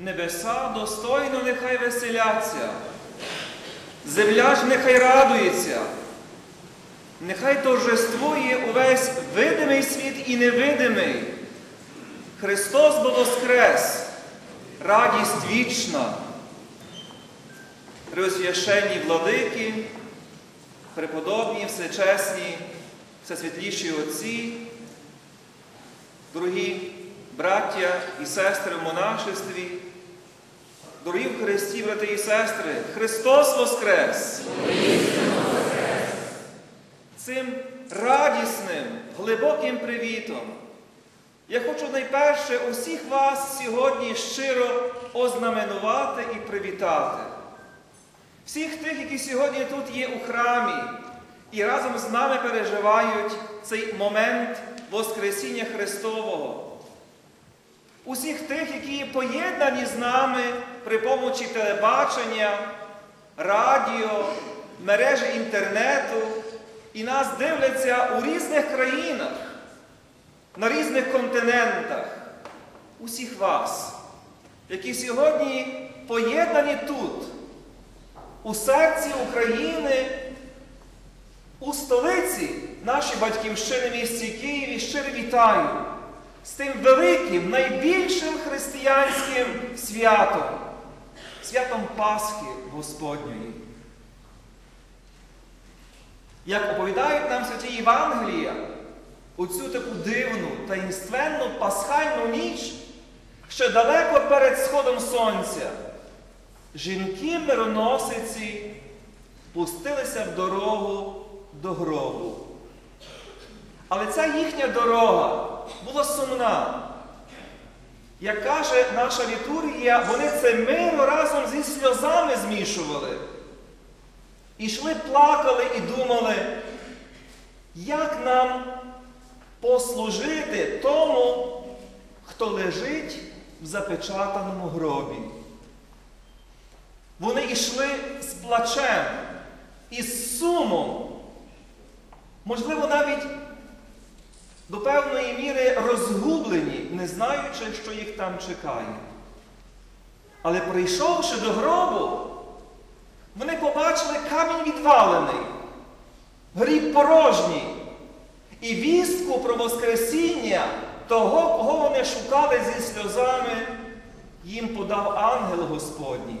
Небеса достойно нехай веселяться, земля ж нехай радується, нехай торжествує увесь видимий світ і невидимий. Христос бо воскрес, радість вічна. Преосвященні владики, преподобні, всечесні, всесвітліші отці, дорогі браття і сестри в монашестві, дорогі в Христі, брати і сестри, Христос Воскрес! Цим радісним, глибоким привітом я хочу найперше усіх вас сьогодні щиро ознаменувати і привітати. Всіх тих, які сьогодні тут є у храмі і разом з нами переживають цей момент Воскресіння Христового. Усіх тих, які поєднані з нами при помочі телебачення, радіо, мережі інтернету і нас дивляться у різних країнах, на різних континентах, усіх вас, які сьогодні поєднані тут, у серці України, у столиці нашої батьківщини місті Києві щиро вітаю з тим великим, найбільшим християнським святом, святом Пасхи Господньої. Як оповідають нам святі Євангелія, у цю таку дивну, таїнственну пасхальну ніч, ще далеко перед сходом сонця, жінки-мироносиці пустилися в дорогу до гробу. Але ця їхня дорога була сумна. Як каже наша літургія, вони це миро разом зі сльозами змішували. І йшли, плакали і думали, як нам послужити тому, хто лежить в запечатаному гробі. Вони йшли з плачем і з сумом, можливо, навіть до певної міри розгублені, не знаючи, що їх там чекає. Але прийшовши до гробу, вони побачили камінь відвалений, гріб порожній. І вістку про Воскресіння того, кого вони шукали зі сльозами, їм подав ангел Господній.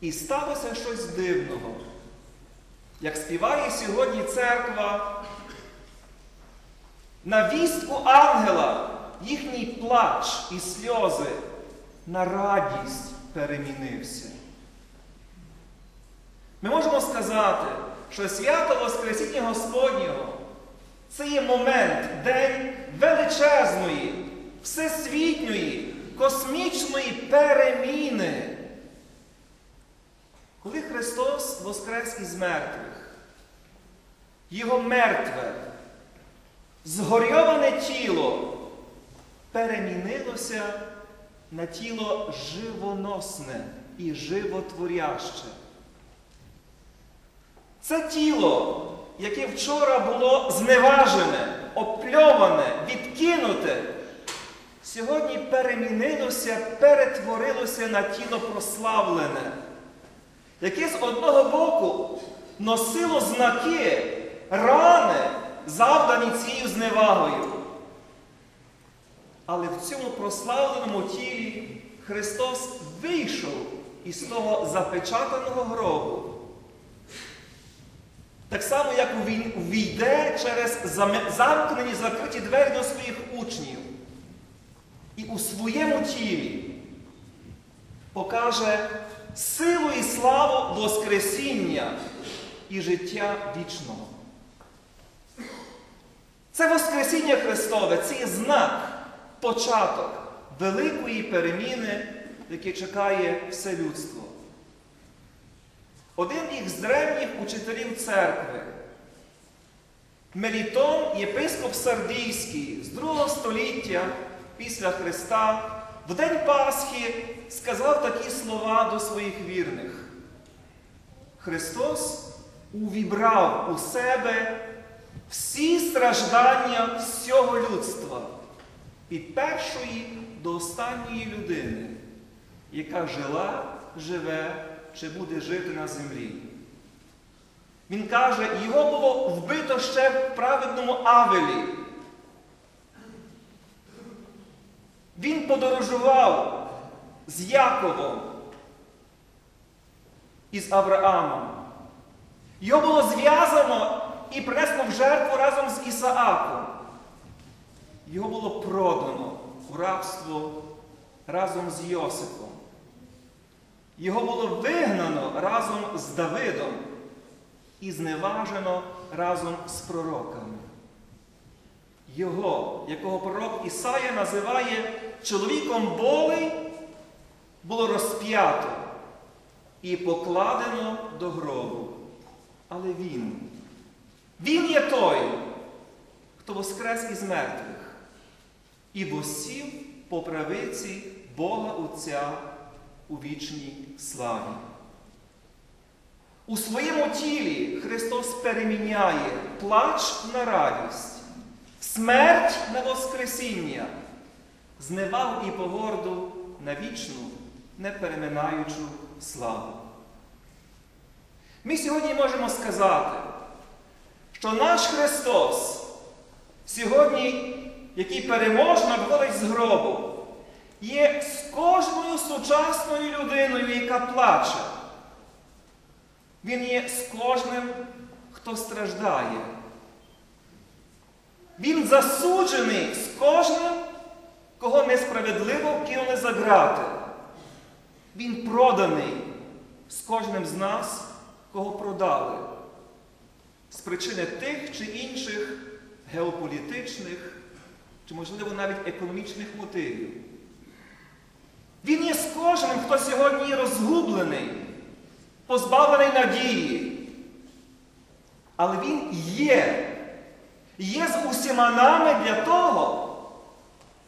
І сталося щось дивного. Як співає сьогодні церква, на вістку ангела їхній плач і сльози на радість перемінився. Ми можемо сказати, що свято Воскресіння Господнього це є момент, день величезної, всесвітньої, космічної переміни. Коли Христос воскрес із мертвих, Його мертве, згорьоване тіло перемінилося на тіло живоносне і животворяще. Це тіло, яке вчора було зневажене, опльоване, відкинуте, сьогодні перемінилося, перетворилося на тіло прославлене, яке з одного боку носило знаки, рани, завдані цією зневагою. Але в цьому прославленому тілі Христос вийшов із того запечатаного гробу. Так само, як Він увійде через замкнені закриті двері до своїх учнів і у своєму тілі покаже силу і славу Воскресіння і життя вічного. Це Воскресіння Христове, це є знак, початок великої переміни, яке чекає все людство. Один із древніх учителів церкви, Мелітон, єпископ Сардійський з другого століття після Христа, в день Пасхи сказав такі слова до своїх вірних. Христос увібрав у себе всі страждання всього людства від першої до останньої людини. яка жила, живе чи буде жити на землі. Він каже, його було вбито ще в праведному Авелі. Він подорожував з Яковом і з Авраамом. Його було зв'язано і принесено в жертву разом з Ісааком. Його було продано у рабство разом з Йосипом. Його було вигнано разом з Давидом і зневажено разом з пророками. Його, якого пророк Ісая називає чоловіком болей, було розп'ято і покладено до гробу. Але Він, Він є той, хто воскрес із мертвих і восів по правиці Бога Отця у вічній славі. У своєму тілі Христос переміняє плач на радість, смерть на Воскресіння, зневагу і погорду на вічну, непереминаючу славу. Ми сьогодні можемо сказати, що наш Христос сьогодні, який переможно виходить з гробу, є з кожною сучасною людиною, яка плаче. Він є з кожним, хто страждає. Він засуджений з кожним, кого несправедливо кинули за грати. Він проданий з кожним з нас, кого продали. З причини тих чи інших геополітичних, чи, можливо, навіть економічних мотивів. Він є з кожним, хто сьогодні розгублений, позбавлений надії. Але він є. Є з усіма нами для того,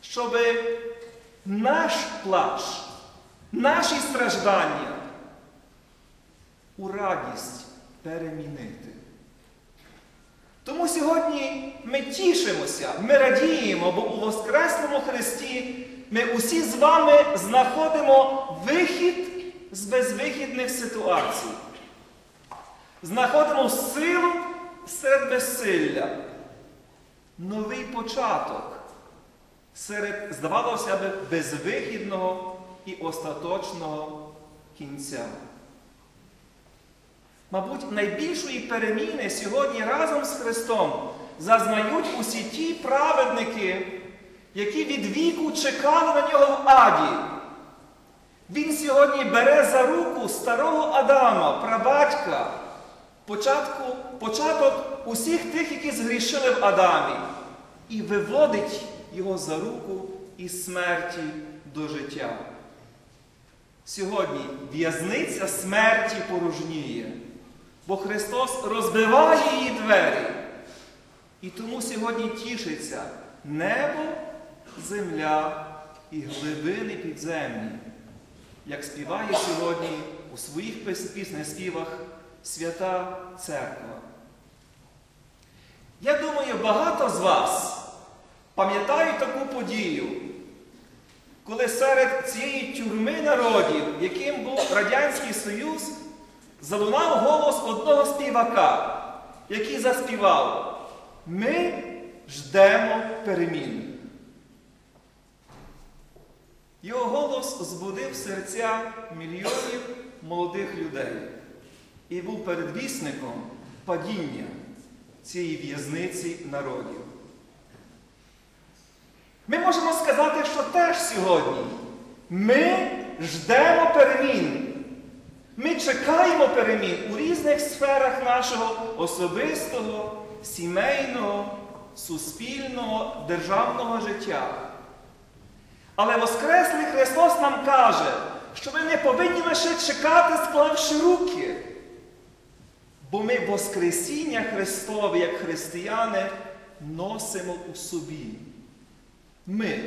щоб наш плач, наші страждання у радість перемінити. Тому сьогодні ми тішимося, ми радіємо, бо у Воскреслому Христі ми усі з вами знаходимо вихід з безвихідних ситуацій. Знаходимо силу серед безсилля, новий початок серед, здавалося б, безвихідного і остаточного кінця. Мабуть, найбільшої переміни сьогодні разом з Христом зазнають усі ті праведники, які від віку чекали на нього в аді. Він сьогодні бере за руку старого Адама, прабатька, початку, початок усіх тих, які згрішили в Адамі, і виводить його за руку із смерті до життя. Сьогодні в'язниця смерті порожніє, бо Христос розбиває її двері. І тому сьогодні тішиться небо, земля і глибини підземні, як співає сьогодні у своїх пісних співах Свята Церква. Я думаю, багато з вас пам'ятають таку подію, коли серед цієї тюрми народів, яким був Радянський Союз, залунав голос одного співака, який заспівав Ми ждемо перемін. Його голос збудив серця мільйонів молодих людей і був передвісником падіння цієї в'язниці народів. Ми можемо сказати, що теж сьогодні ми ждемо перемін. Ми чекаємо перемін у різних сферах нашого особистого, сімейного, суспільного, державного життя. Але Воскреслий Христос нам каже, що ми не повинні лише чекати, склавши руки. Бо ми Воскресіння Христове, як християни, носимо у собі. Ми,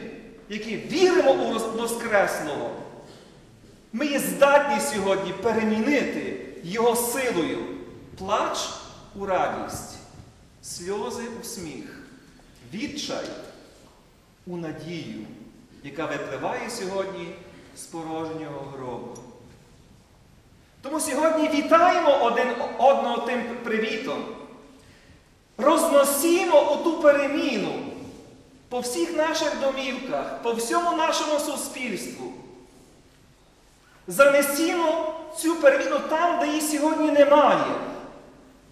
які віримо у Воскреслого, ми є здатні сьогодні перемінити Його силою плач у радість, сльози у сміх, відчай у надію, яка випливає сьогодні з порожнього гробу. Тому сьогодні вітаємо один одного тим привітом. Розносімо оту переміну по всіх наших домівках, по всьому нашому суспільству. Занесімо цю переміну там, де її сьогодні немає,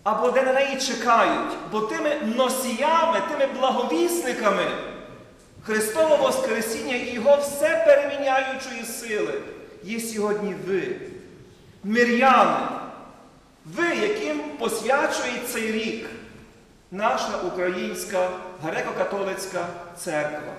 або де на неї чекають, бо тими носіями, тими благовісниками Христового Воскресіння і Його все переміняючої сили є сьогодні ви, миряни, ви, яким посвячує цей рік наша українська греко-католицька церква.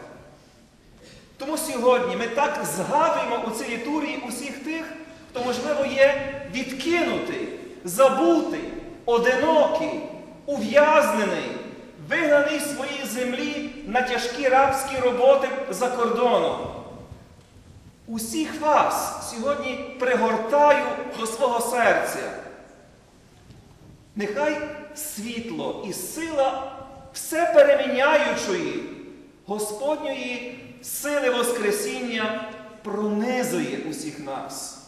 Тому сьогодні ми так згадуємо у цій літургії усіх тих, хто, можливо, є відкинутий, забутий, одинокий, ув'язнений, вигнаний з своєї землі на тяжкі рабські роботи за кордоном. Усіх вас сьогодні пригортаю до свого серця. Нехай світло і сила все переміняючої Господньої сили Воскресіння пронизує усіх нас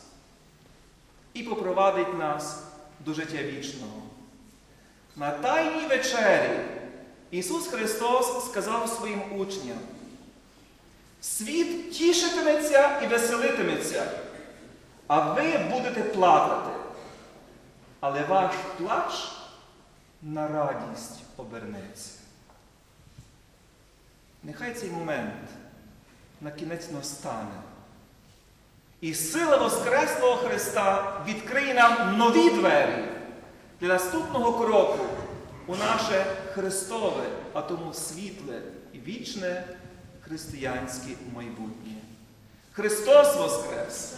і попровадить нас до життя вічного. На Тайній вечері Ісус Христос сказав своїм учням, світ тішитиметься і веселитиметься, а ви будете плакати, але ваш плач на радість обернеться. Нехай цей момент на кінець настане. І сила Воскреслого Христа відкриє нам нові двері для наступного кроку у наше Христове, а тому світле і вічне християнське майбутнє. Христос Воскрес!